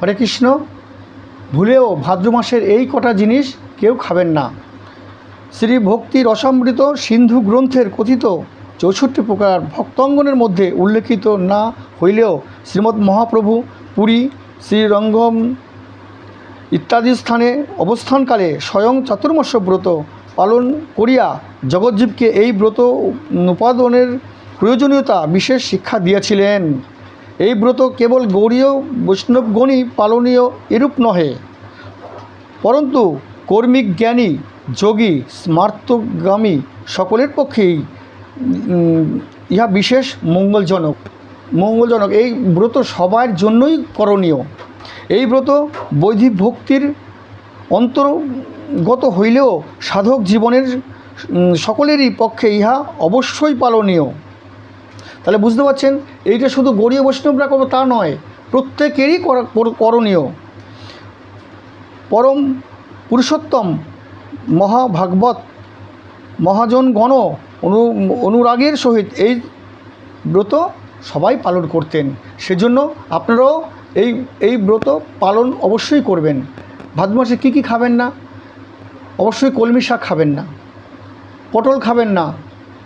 হরে কৃষ্ণ। ভুলেও ভাদ্র মাসের এই কটা জিনিস কেউ খাবেন না। শ্রী ভক্তির অসমৃত সিন্ধু গ্রন্থের কথিত চৌষট্টি প্রকার ভক্তঙ্গনের মধ্যে উল্লেখিত না হইলেও শ্রীমৎ মহাপ্রভু পুরী, শ্রীরঙ্গম ইত্যাদি স্থানে অবস্থানকালে স্বয়ং চাতুর্মাস্য ব্রত পালন করিয়া জগজ্জীবকে এই ব্রত উপাদনের প্রয়োজনীয়তা বিশেষ শিক্ষা দিয়েছিলেন। এই ব্রত কেবল গৌরীয় বৈষ্ণবগণই পালনীয় এরূপ নহে। পরন্তু কর্মিক জ্ঞানী, যোগী, স্মার্তগামী সকলের পক্ষেই ইহা বিশেষ মঙ্গলজনক। মঙ্গলজনক। এই ব্রত সবার জন্যই করণীয়। এই ব্রত বৈদিক ভক্তির অন্তর্গত হইলেও সাধক জীবনের সকলেরই পক্ষে ইহা অবশ্যই পালনীয়। তাহলে বুঝতে পারছেন? এইটা শুধু গৌরীয় বৈষ্ণবরা করব তা নয়, প্রত্যেকেরই করা- কর- করণীয়। পরম পুরুষোত্তম মহাভাগবত মহাজনগণ অনু, অনুরাগের সহিত এই ব্রত সবাই পালন করতেন। সেজন্য আপনারাও এই এই ব্রত পালন অবশ্যই করবেন। ভাদ্র মাসে কী কী খাবেন না? অবশ্যই কলমি শাক খাবেন না। পটল খাবেন না।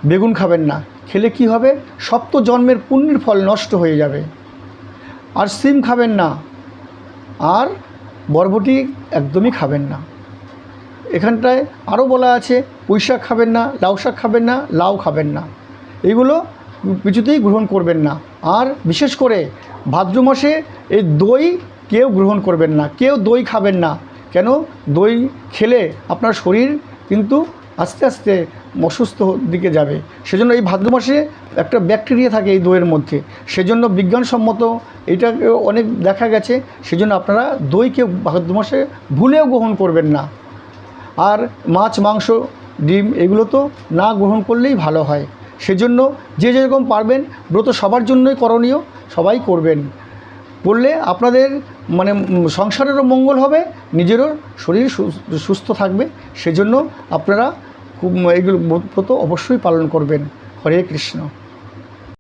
বেগুন খাবেন না। খেলে কি হবে? সপ্ত জন্মের পুণ্যের ফল নষ্ট হয়ে যাবে। আর সিম খাবেন না। আর বরবটি একদমই খাবেন না। এখানটায় আরও বলা আছে, পুঁই শাক খাবেন না, লাউ শাক খাবেন না, লাউ খাবেন না। এইগুলো কিছুতেই গ্রহণ করবেন না। আর বিশেষ করে ভাদ্র মাসে এই দই কেউ গ্রহণ করবেন না। কেউ দই খাবেন না। কেন? দই খেলে আপনার শরীর কিন্তু আস্তে আস্তে অসুস্থ দিকে যাবে। সেজন্য এই ভাদ্র মাসে একটা ব্যাকটেরিয়া থাকে এই দইয়ের মধ্যে। সেজন্য বিজ্ঞানসম্মত এইটাকে অনেক দেখা গেছে। সেজন্য আপনারা দইকে ভাদ্র মাসে ভুলেও গ্রহণ করবেন না। আর মাছ, মাংস, ডিম এগুলো তো না গ্রহণ করলেই ভালো হয়। সেজন্য যে যেরকম পারবেন ব্রত সবার জন্যই করণীয়, সবাই করবেন। করলে আপনাদের মানে সংসারেরও মঙ্গল হবে, নিজেরও শরীর সুস্থ থাকবে। সেজন্য আপনারা খুব এইগুলো ব্রত অবশ্যই পালন করবেন। হরে কৃষ্ণ।